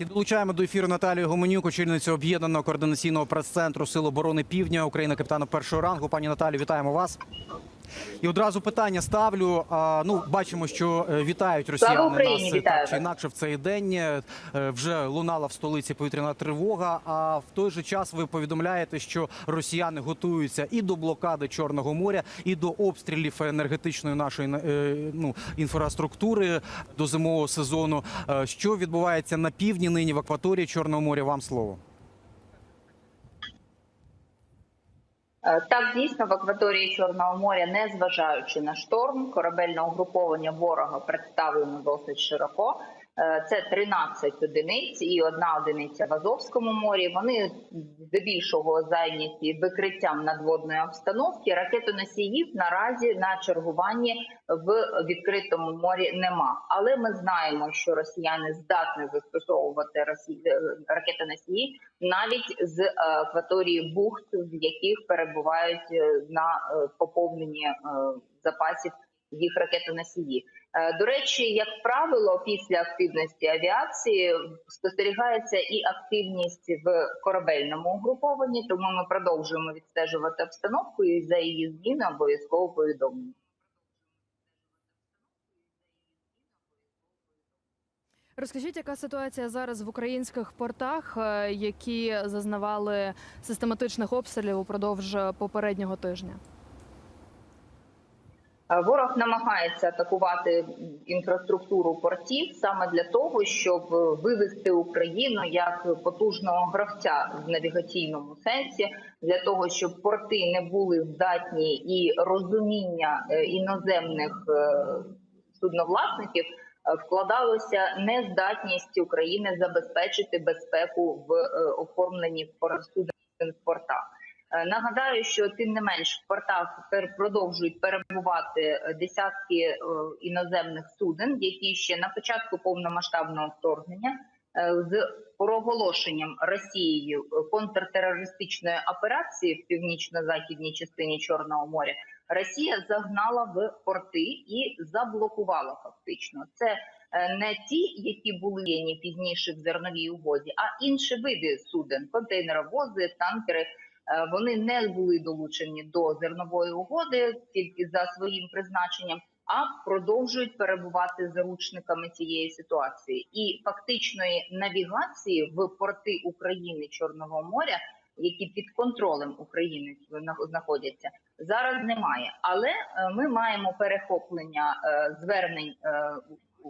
І долучаємо до ефіру Наталію Гуменюк, очільницю об'єднаного координаційного прес-центру Сил оборони Півдня України, капітана першого рангу. Пані Наталію, вітаємо вас. І одразу питання ставлю. А, ну, бачимо, що е, вітають росіяни Україні, нас вітаю так чи інакше в цей день. Е, Вже лунала в столиці повітряна тривога. А в той же час ви повідомляєте, що росіяни готуються і до блокади Чорного моря, і до обстрілів енергетичної нашої е, ну, інфраструктури до зимового сезону. Е, Що відбувається на півдні нині в акваторії Чорного моря? Вам слово. Так, дійсно, в акваторії Чорного моря, не зважаючи на шторм, корабельне угруповання ворога представлено досить широко. Е, Це 13 одиниць і одна одиниця в Азовському морі. Вони здебільшого зайняті викриттям надводної обстановки. Ракетоносіїв наразі на чергуванні в відкритому морі нема. Але ми знаємо, що росіяни здатні застосовувати е, ракетоносії навіть з е, акваторії бухт, в яких перебувають на поповненні запасів їх ракетоносії. Е, До речі, як правило, після активності авіації спостерігається і активність в корабельному угрупованні, тому ми продовжуємо відстежувати обстановку і за її зміни обов'язково повідомимо. Розкажіть, яка ситуація зараз в українських портах, е, які зазнавали систематичних обстрілів упродовж попереднього тижня? Е, Ворог намагається атакувати інфраструктуру портів саме для того, щоб вивести Україну як потужного гравця в навігаційному сенсі, для того, щоб порти не були здатні і розуміння е, іноземних е, судновласників вкладалося нездатність України забезпечити безпеку в оформленні суден портах. Е, Нагадаю, що тим не менш в портах продовжують перебувати е, десятки е, іноземних суден, які ще на початку повномасштабного вторгнення з проголошенням Росією контртерористичної операції в північно-західній частині Чорного моря Росія загнала в порти і заблокувала фактично. Це не ті, які були пізніше в зерновій угоді, а інші види суден, контейнеровози, танкери. Е, Вони не були долучені до зернової угоди тільки за своїм призначенням, а продовжують перебувати заручниками цієї ситуації і фактичної навігації в порти України Чорного моря, які під контролем України знаходяться, зараз немає. Але е, ми маємо перехоплення е, звернень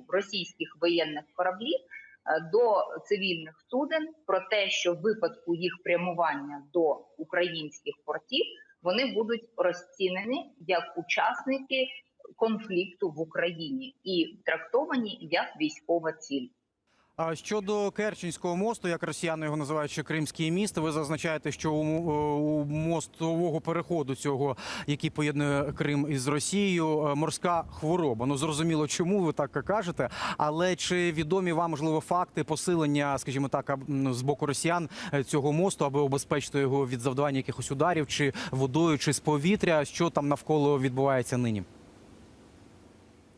російських воєнних кораблів до цивільних суден про те, що в випадку їх прямування до українських портів вони будуть розцінені як учасники конфлікту в Україні і трактовані як військова ціль. А щодо Керченського мосту, як росіяни його називають ще Кримський міст, ви зазначаєте, що у, у мостового переходу цього, який поєднує Крим із Росією, е, морська хвороба. Ну зрозуміло, чому ви так кажете. Але чи відомі вам можливо факти посилення, скажімо так, з боку росіян е, цього мосту, аби обезпечити його від завдавання якихось ударів, чи водою, чи з повітря? Що там навколо відбувається нині?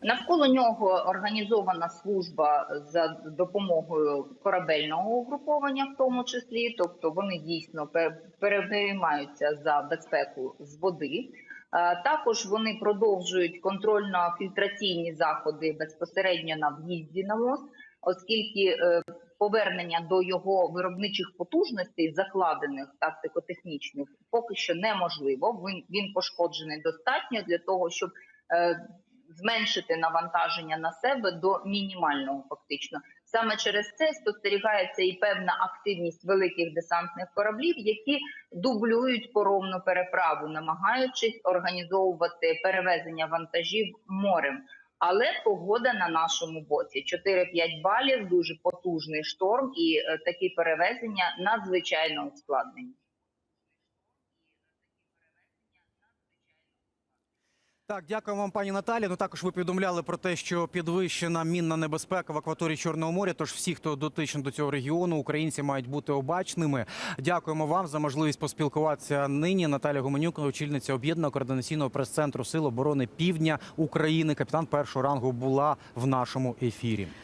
Навколо нього організована служба за допомогою корабельного угруповання, в тому числі, тобто вони дійсно переймаються за безпеку з води. Також вони продовжують контрольно-фільтраційні заходи безпосередньо на в'їзді на мост, оскільки е, повернення до його виробничих потужностей, закладених тактико-технічних, поки що неможливо. Він, він пошкоджений достатньо для того, щоб е, зменшити навантаження на себе до мінімального, фактично. Саме через це спостерігається і певна активність великих десантних кораблів, які дублюють поровну переправу, намагаючись організовувати перевезення вантажів морем. Але погода на нашому боці 4-5 балів, дуже потужний шторм, і е, такі перевезення надзвичайно ускладнені. Так, дякую вам, пані Наталі. Ну також ви повідомляли про те, що підвищена мінна небезпека в акваторії Чорного моря. Тож всі, хто дотичний до цього регіону, українці мають бути обачними. Дякуємо вам за можливість поспілкуватися нині. Наталя Гуменюк, очільниця об'єднаного координаційного прес-центру Сил оборони Півдня України, капітан першого рангу була в нашому ефірі.